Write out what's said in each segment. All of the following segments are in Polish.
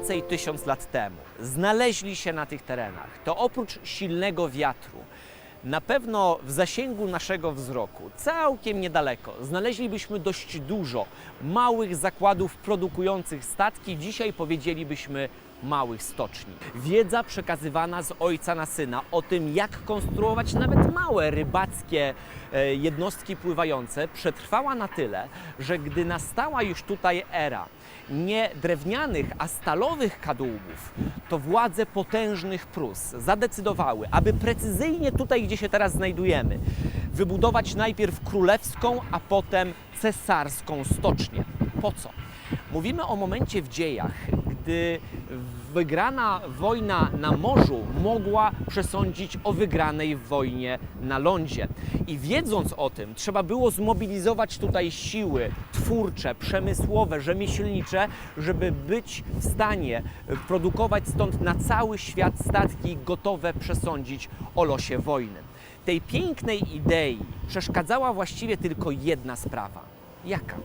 więcej tysiąc lat temu znaleźli się na tych terenach, to oprócz silnego wiatru, na pewno w zasięgu naszego wzroku, całkiem niedaleko, znaleźlibyśmy dość dużo małych zakładów produkujących statki. Dzisiaj powiedzielibyśmy małych stoczni. Wiedza przekazywana z ojca na syna o tym, jak konstruować nawet małe rybackie e, jednostki pływające, przetrwała na tyle, że gdy nastała już tutaj era nie drewnianych, a stalowych kadłubów, to władze potężnych Prus zadecydowały, aby precyzyjnie tutaj, gdzie się teraz znajdujemy, wybudować najpierw królewską, a potem cesarską stocznię. Po co? Mówimy o momencie w dziejach, gdy wygrana wojna na morzu mogła przesądzić o wygranej wojnie na lądzie. I wiedząc o tym, trzeba było zmobilizować tutaj siły twórcze, przemysłowe, rzemieślnicze, żeby być w stanie produkować stąd na cały świat statki gotowe przesądzić o losie wojny. Tej pięknej idei przeszkadzała właściwie tylko jedna sprawa. Jaka?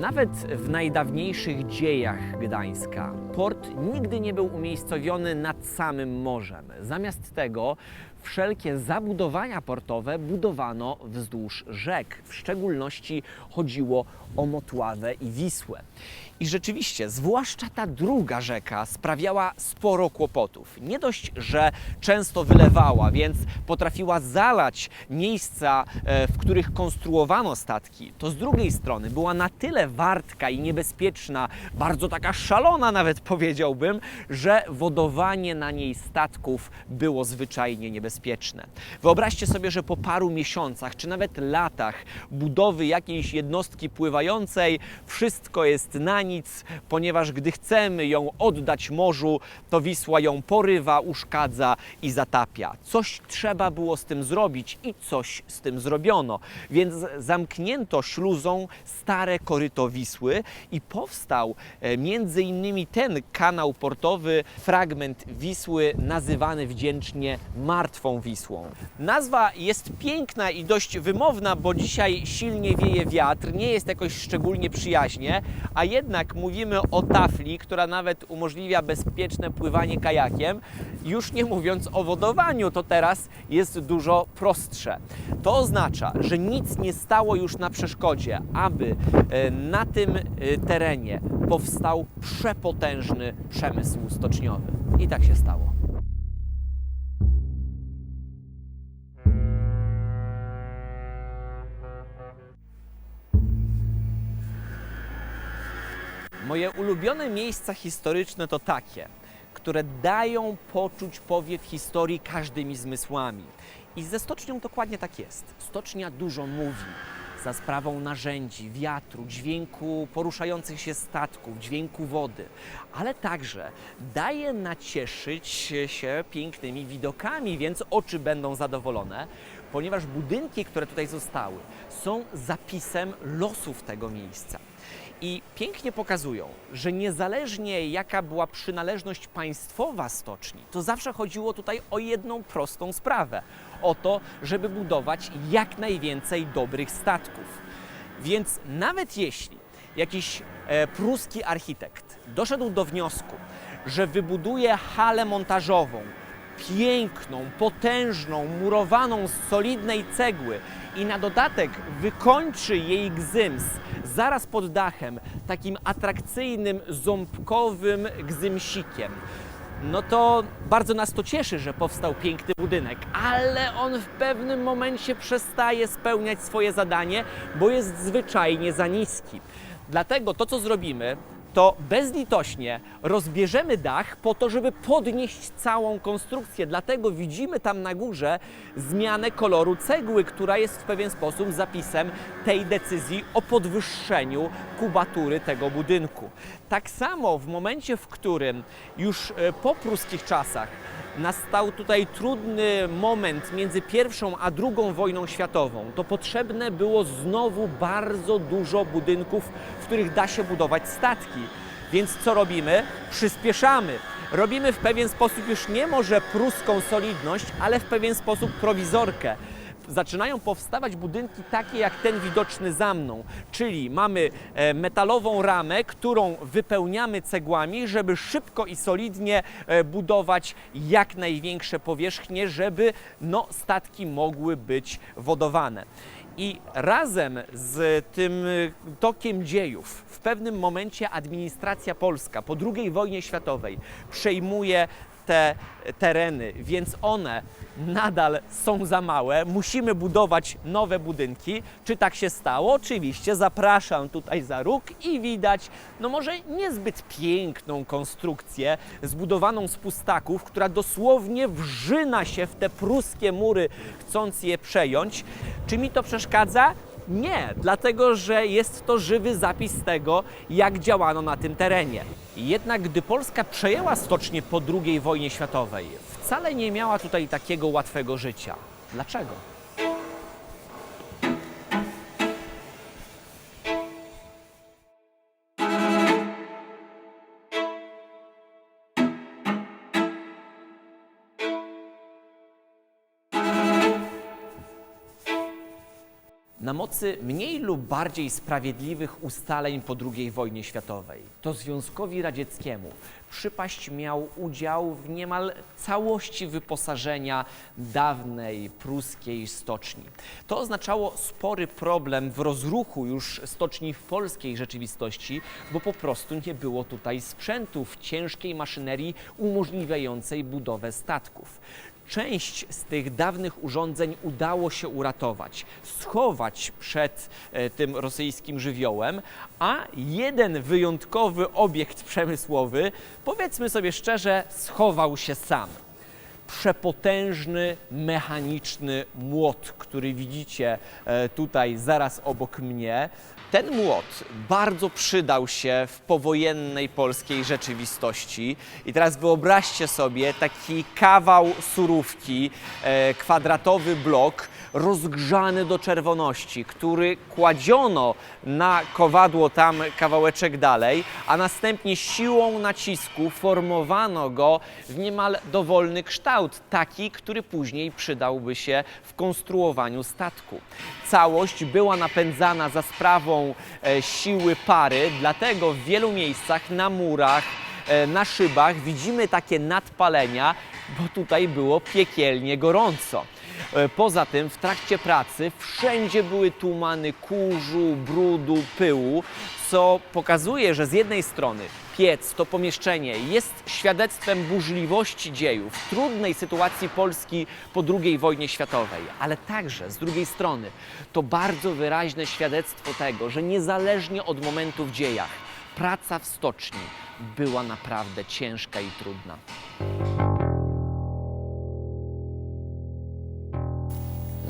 Nawet w najdawniejszych dziejach Gdańska port nigdy nie był umiejscowiony nad samym morzem. Zamiast tego wszelkie zabudowania portowe budowano wzdłuż rzek. W szczególności chodziło o Motławę i Wisłę. I rzeczywiście, zwłaszcza ta druga rzeka sprawiała sporo kłopotów. Nie dość, że często wylewała, więc potrafiła zalać miejsca, e, w których konstruowano statki, to z drugiej strony była na tyle wartka i niebezpieczna, bardzo taka szalona nawet powiedziałbym, że wodowanie na niej statków było zwyczajnie niebezpieczne. Wyobraźcie sobie, że po paru miesiącach czy nawet latach budowy jakiejś jednostki pływającej wszystko jest na nic, ponieważ gdy chcemy ją oddać morzu, to Wisła ją porywa, uszkadza i zatapia. Coś trzeba było z tym zrobić i coś z tym zrobiono. Więc zamknięto śluzą stare koryto Wisły i powstał e, między innymi ten kanał portowy, fragment Wisły nazywany wdzięcznie Martwą Wisłą. Nazwa jest piękna i dość wymowna, bo dzisiaj silnie wieje wiatr, nie jest jakoś szczególnie przyjaźnie, a jednak mówimy o tafli, która nawet umożliwia bezpieczne pływanie kajakiem, już nie mówiąc o wodowaniu, to teraz jest dużo prostsze. To oznacza, że nic nie stało już na przeszkodzie, aby e, na tym e, terenie powstał przepotężny przemysł stoczniowy. I tak się stało. Moje ulubione miejsca historyczne to takie, które dają poczuć powiew historii każdymi zmysłami. I ze stocznią dokładnie tak jest. Stocznia dużo mówi za sprawą narzędzi, wiatru, dźwięku poruszających się statków, dźwięku wody, ale także daje nacieszyć się pięknymi widokami, więc oczy będą zadowolone, ponieważ budynki, które tutaj zostały, są zapisem losów tego miejsca i pięknie pokazują, że niezależnie jaka była przynależność państwowa stoczni, to zawsze chodziło tutaj o jedną prostą sprawę: o to, żeby budować jak najwięcej dobrych statków. Więc nawet jeśli jakiś e, pruski architekt doszedł do wniosku, że wybuduje halę montażową, piękną, potężną, murowaną z solidnej cegły i na dodatek wykończy jej gzyms zaraz pod dachem takim atrakcyjnym, ząbkowym gzymsikiem. No to bardzo nas to cieszy, że powstał piękny budynek, ale on w pewnym momencie przestaje spełniać swoje zadanie, bo jest zwyczajnie za niski. Dlatego to, co zrobimy, to bezlitośnie rozbierzemy dach po to, żeby podnieść całą konstrukcję. Dlatego widzimy tam na górze zmianę koloru cegły, która jest w pewien sposób zapisem tej decyzji o podwyższeniu kubatury tego budynku. Tak samo w momencie, w którym już e, po pruskich czasach nastał tutaj trudny moment między pierwszą a drugą wojną światową, to potrzebne było znowu bardzo dużo budynków, w których da się budować statki. Więc co robimy? Przyspieszamy. Robimy w pewien sposób już nie może pruską solidność, ale w pewien sposób prowizorkę. zaczynają powstawać budynki takie jak ten widoczny za mną, czyli mamy e, metalową ramę, którą wypełniamy cegłami, żeby szybko i solidnie e, budować jak największe powierzchnie, żeby no, statki mogły być wodowane. I razem z tym y, tokiem dziejów w pewnym momencie administracja polska po II wojnie światowej przejmuje te tereny, więc one nadal są za małe. Musimy budować nowe budynki. Czy tak się stało? Oczywiście zapraszam tutaj za róg i widać, no może niezbyt piękną konstrukcję zbudowaną z pustaków, która dosłownie wrzyna się w te pruskie mury, chcąc je przejąć. Czy mi to przeszkadza? Nie, dlatego że jest to żywy zapis tego, jak działano na tym terenie. Jednak gdy Polska przejęła stocznię po II wojnie światowej, wcale nie miała tutaj takiego łatwego życia. Dlaczego? Na mocy mniej lub bardziej sprawiedliwych ustaleń po II wojnie światowej, to Związkowi Radzieckiemu przypaść miał udział w niemal całości wyposażenia dawnej pruskiej stoczni. To oznaczało spory problem w rozruchu już stoczni w polskiej rzeczywistości, bo po prostu nie było tutaj sprzętów, ciężkiej maszynerii umożliwiającej budowę statków. Część z tych dawnych urządzeń udało się uratować, schować przed e, tym rosyjskim żywiołem, a jeden wyjątkowy obiekt przemysłowy, powiedzmy sobie szczerze, schował się sam. Przepotężny, mechaniczny młot, który widzicie e, tutaj zaraz obok mnie. Ten młot bardzo przydał się w powojennej polskiej rzeczywistości. I teraz wyobraźcie sobie taki kawał surówki, e, kwadratowy blok, rozgrzany do czerwoności, który kładziono na kowadło tam kawałeczek dalej, a następnie siłą nacisku formowano go w niemal dowolny kształt, taki, który później przydałby się w konstruowaniu statku. Całość była napędzana za sprawą e, siły pary, dlatego w wielu miejscach na murach, e, na szybach widzimy takie nadpalenia, bo tutaj było piekielnie gorąco. E, Poza tym w trakcie pracy wszędzie były tumany kurzu, brudu, pyłu, co pokazuje, że z jednej strony piec, to pomieszczenie jest świadectwem burzliwości dziejów, trudnej sytuacji Polski po II wojnie światowej, ale także z drugiej strony to bardzo wyraźne świadectwo tego, że niezależnie od momentu w dziejach, praca w stoczni była naprawdę ciężka i trudna.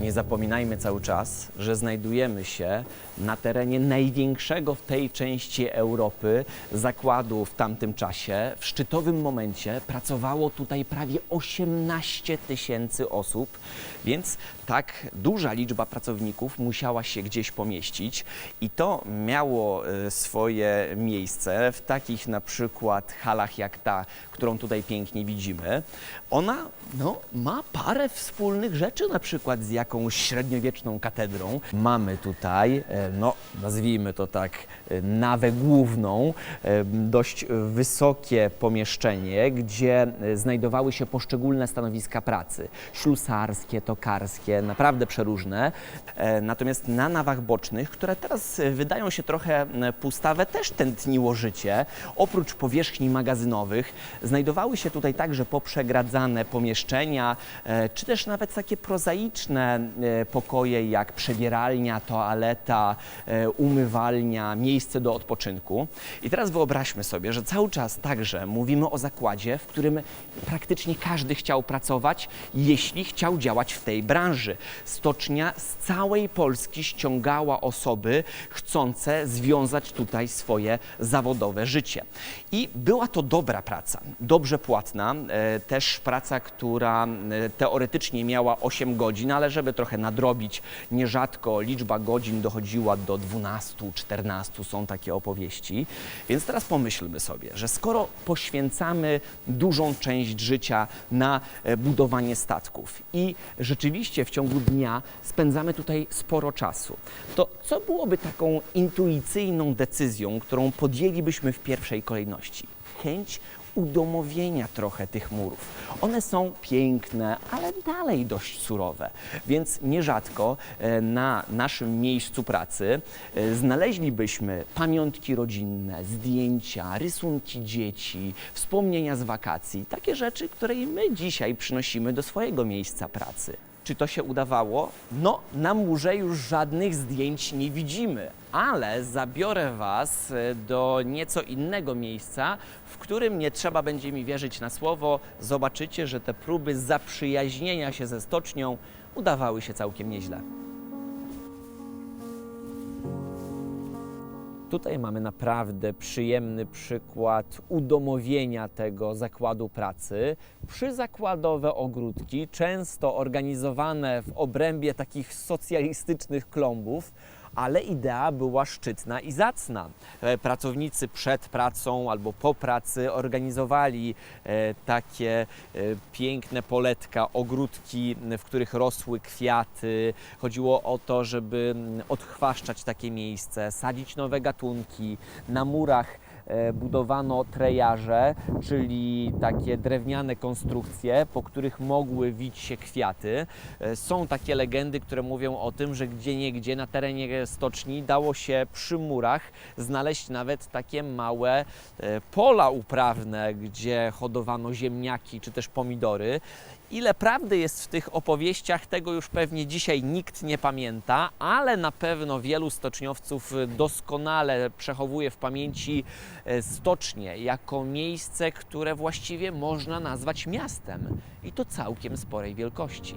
Nie zapominajmy cały czas, że znajdujemy się na terenie największego w tej części Europy zakładu w tamtym czasie. W szczytowym momencie pracowało tutaj prawie 18 tysięcy osób, więc tak duża liczba pracowników musiała się gdzieś pomieścić i to miało e, swoje miejsce w takich na przykład halach jak ta, którą tutaj pięknie widzimy. Ona no, ma parę wspólnych rzeczy, na przykład z jakąś średniowieczną katedrą. Mamy tutaj, e, no nazwijmy to tak, e, nawę główną, dość wysokie pomieszczenie, gdzie znajdowały się poszczególne stanowiska pracy. Ślusarskie, tokarskie, naprawdę przeróżne. E, Natomiast na nawach bocznych, które teraz e, wydają się trochę e, pustawe, też tętniło życie. Oprócz powierzchni magazynowych znajdowały się tutaj także poprzegradzane pomieszczenia, czy też nawet takie prozaiczne pokoje jak przebieralnia, toaleta, umywalnia, miejsce do odpoczynku. I teraz wyobraźmy sobie, że cały czas także mówimy o zakładzie, w którym praktycznie każdy chciał pracować, jeśli chciał działać w tej branży. Stocznia z całej Polski ściągała osoby chcące związać tutaj swoje zawodowe życie. I była to dobra praca, dobrze płatna, e, też praca, która e, teoretycznie miała 8 godzin, ale żeby trochę nadrobić, nierzadko liczba godzin dochodziła do 12-14, są takie opowieści. Więc teraz pomyślmy sobie, że skoro poświęcamy dużą część życia na e, budowanie statków i rzeczywiście w ciągu ciągu dnia spędzamy tutaj sporo czasu. To co byłoby taką intuicyjną decyzją, którą podjęlibyśmy w pierwszej kolejności? Chęć udomowienia trochę tych murów. One są piękne, ale dalej dość surowe, więc nierzadko e, na naszym miejscu pracy e, znaleźlibyśmy pamiątki rodzinne, zdjęcia, rysunki dzieci, wspomnienia z wakacji, takie rzeczy, które i my dzisiaj przynosimy do swojego miejsca pracy. Czy to się udawało? No, na murze już żadnych zdjęć nie widzimy, ale zabiorę Was e, do nieco innego miejsca, w którym nie trzeba będzie mi wierzyć na słowo. Zobaczycie, że te próby zaprzyjaźnienia się ze stocznią udawały się całkiem nieźle. Tutaj mamy naprawdę przyjemny przykład udomowienia tego zakładu pracy. Przyzakładowe ogródki, często organizowane w obrębie takich socjalistycznych klombów, ale idea była szczytna i zacna. E, Pracownicy przed pracą albo po pracy organizowali e, takie e, piękne poletka, ogródki, w których rosły kwiaty. Chodziło o to, żeby mm, odchwaszczać takie miejsce, sadzić nowe gatunki. Na murach budowano trejarze, czyli takie drewniane konstrukcje, po których mogły wić się kwiaty. E, Są takie legendy, które mówią o tym, że gdzie niegdzie na terenie stoczni dało się przy murach znaleźć nawet takie małe e, pola uprawne, gdzie hodowano ziemniaki czy też pomidory. Ile prawdy jest w tych opowieściach, tego już pewnie dzisiaj nikt nie pamięta, ale na pewno wielu stoczniowców doskonale przechowuje w pamięci e, stocznie jako miejsce, które właściwie można nazwać miastem i to całkiem sporej wielkości.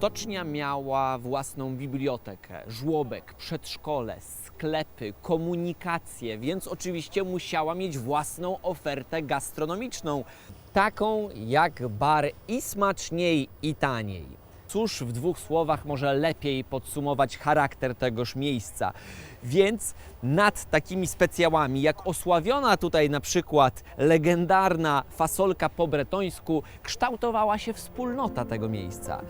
Stocznia miała własną bibliotekę, żłobek, przedszkole, sklepy, komunikację, więc oczywiście musiała mieć własną ofertę gastronomiczną, taką jak bar i smaczniej i taniej. Cóż w dwóch słowach może lepiej podsumować charakter tegoż miejsca? Więc nad takimi specjałami, jak osławiona tutaj na przykład legendarna fasolka po bretońsku, kształtowała się wspólnota tego miejsca.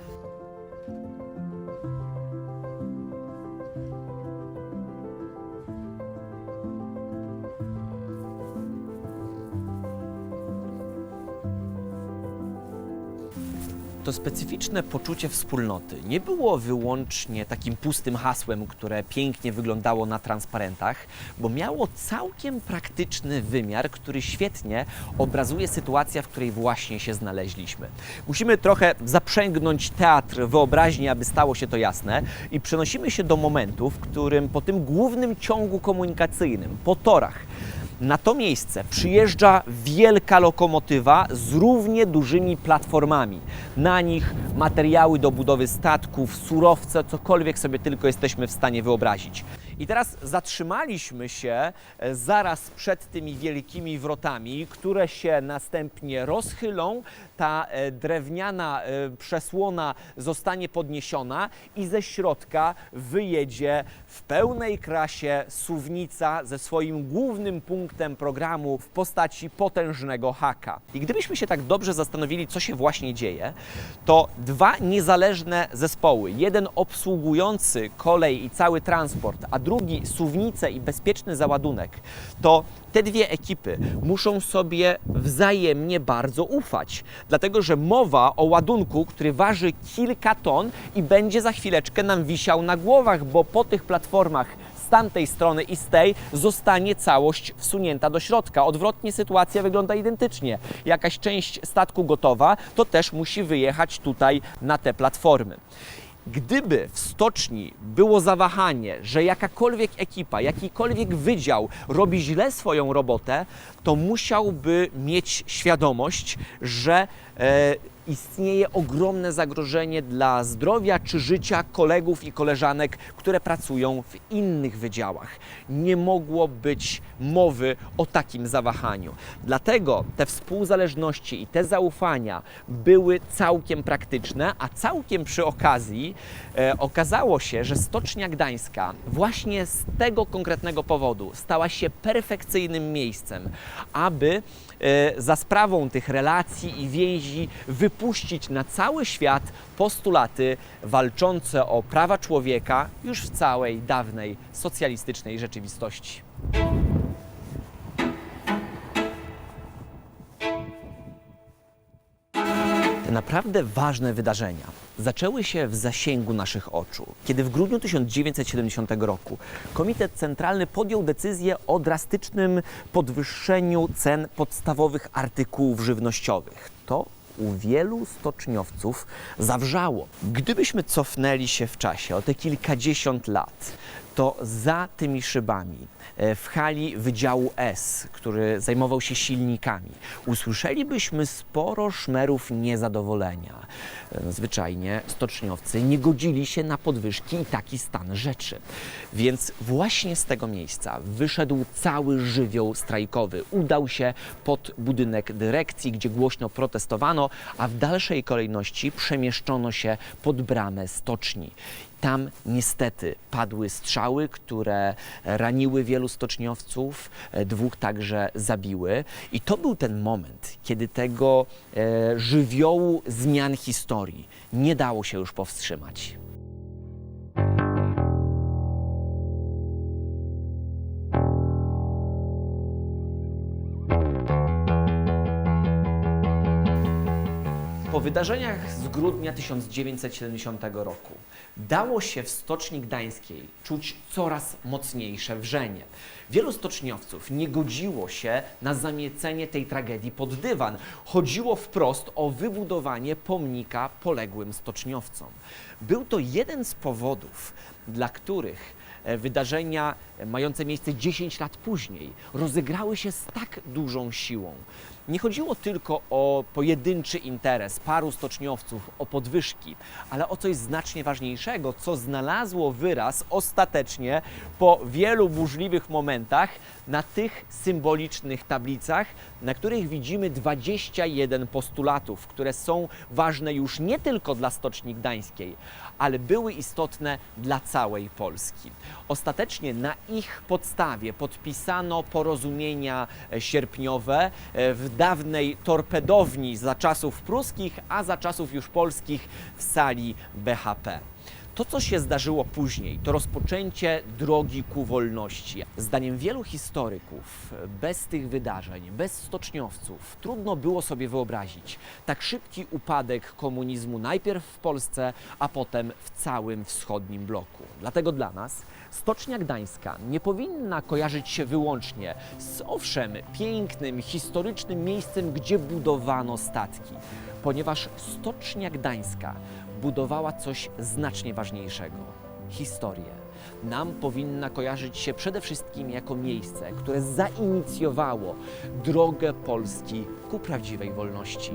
To specyficzne poczucie wspólnoty nie było wyłącznie takim pustym hasłem, które pięknie wyglądało na transparentach, bo miało całkiem praktyczny wymiar, który świetnie obrazuje sytuację, w której właśnie się znaleźliśmy. Musimy trochę zaprzęgnąć teatr wyobraźni, aby stało się to jasne i przenosimy się do momentu, w którym po tym głównym ciągu komunikacyjnym, po torach, na to miejsce przyjeżdża wielka lokomotywa z równie dużymi platformami. Na nich materiały do budowy statków, surowce, cokolwiek sobie tylko jesteśmy w stanie wyobrazić. I teraz zatrzymaliśmy się e, zaraz przed tymi wielkimi wrotami, które się następnie rozchylą. Ta e, drewniana e, przesłona zostanie podniesiona i ze środka wyjedzie w pełnej krasie suwnica ze swoim głównym punktem programu w postaci potężnego haka. I gdybyśmy się tak dobrze zastanowili, co się właśnie dzieje, to dwa niezależne zespoły, jeden obsługujący kolej i cały transport, a drugi suwnicę i bezpieczny załadunek, to te dwie ekipy muszą sobie wzajemnie bardzo ufać, dlatego że mowa o ładunku, który waży kilka ton i będzie za chwileczkę nam wisiał na głowach, bo po tych platformach z tamtej strony i z tej zostanie całość wsunięta do środka. Odwrotnie sytuacja wygląda identycznie. Jakaś część statku gotowa, to też musi wyjechać tutaj na te platformy. Gdyby w stoczni było zawahanie, że jakakolwiek ekipa, jakikolwiek wydział robi źle swoją robotę, to musiałby mieć świadomość, że e, istnieje ogromne zagrożenie dla zdrowia czy życia kolegów i koleżanek, które pracują w innych wydziałach. Nie mogło być mowy o takim zawahaniu. Dlatego te współzależności i te zaufania były całkiem praktyczne, a całkiem przy okazji e, okazało się, że Stocznia Gdańska właśnie z tego konkretnego powodu stała się perfekcyjnym miejscem, aby za sprawą tych relacji i więzi wypuścić na cały świat postulaty walczące o prawa człowieka już w całej dawnej socjalistycznej rzeczywistości. Te naprawdę ważne wydarzenia zaczęły się w zasięgu naszych oczu, kiedy w grudniu 1970 roku Komitet Centralny podjął decyzję o drastycznym podwyższeniu cen podstawowych artykułów żywnościowych. To u wielu stoczniowców zawrzało. Gdybyśmy cofnęli się w czasie o te kilkadziesiąt lat, to za tymi szybami e, w hali Wydziału S, który zajmował się silnikami, usłyszelibyśmy sporo szmerów niezadowolenia. E, Zwyczajnie stoczniowcy nie godzili się na podwyżki i taki stan rzeczy. Więc właśnie z tego miejsca wyszedł cały żywioł strajkowy. Udał się pod budynek dyrekcji, gdzie głośno protestowano, a w dalszej kolejności przemieszczono się pod bramę stoczni. Tam niestety padły strzały, które raniły wielu stoczniowców, e, dwóch także zabiły. I to był ten moment, kiedy tego e, żywiołu zmian historii nie dało się już powstrzymać. Wydarzeniach z grudnia 1970 roku dało się w Stoczni Gdańskiej czuć coraz mocniejsze wrzenie. Wielu stoczniowców nie godziło się na zamiecenie tej tragedii pod dywan. Chodziło wprost o wybudowanie pomnika poległym stoczniowcom. Był to jeden z powodów, dla których e, wydarzenia e, mające miejsce 10 lat później rozegrały się z tak dużą siłą. Nie chodziło tylko o pojedynczy interes paru stoczniowców, o podwyżki, ale o coś znacznie ważniejszego, co znalazło wyraz ostatecznie po wielu burzliwych momentach na tych symbolicznych tablicach, na których widzimy 21 postulatów, które są ważne już nie tylko dla Stoczni Gdańskiej, ale były istotne dla całej Polski. Ostatecznie na ich podstawie podpisano porozumienia sierpniowe e, w dawnej torpedowni za czasów pruskich, a za czasów już polskich w sali BHP. To, co się zdarzyło później, to rozpoczęcie drogi ku wolności. Zdaniem wielu historyków, bez tych wydarzeń, bez stoczniowców, trudno było sobie wyobrazić tak szybki upadek komunizmu najpierw w Polsce, a potem w całym wschodnim bloku. Dlatego dla nas Stocznia Gdańska nie powinna kojarzyć się wyłącznie z owszem pięknym, historycznym miejscem, gdzie budowano statki, ponieważ Stocznia Gdańska budowała coś znacznie ważniejszego historię. Nam powinna kojarzyć się przede wszystkim jako miejsce, które zainicjowało drogę Polski ku prawdziwej wolności.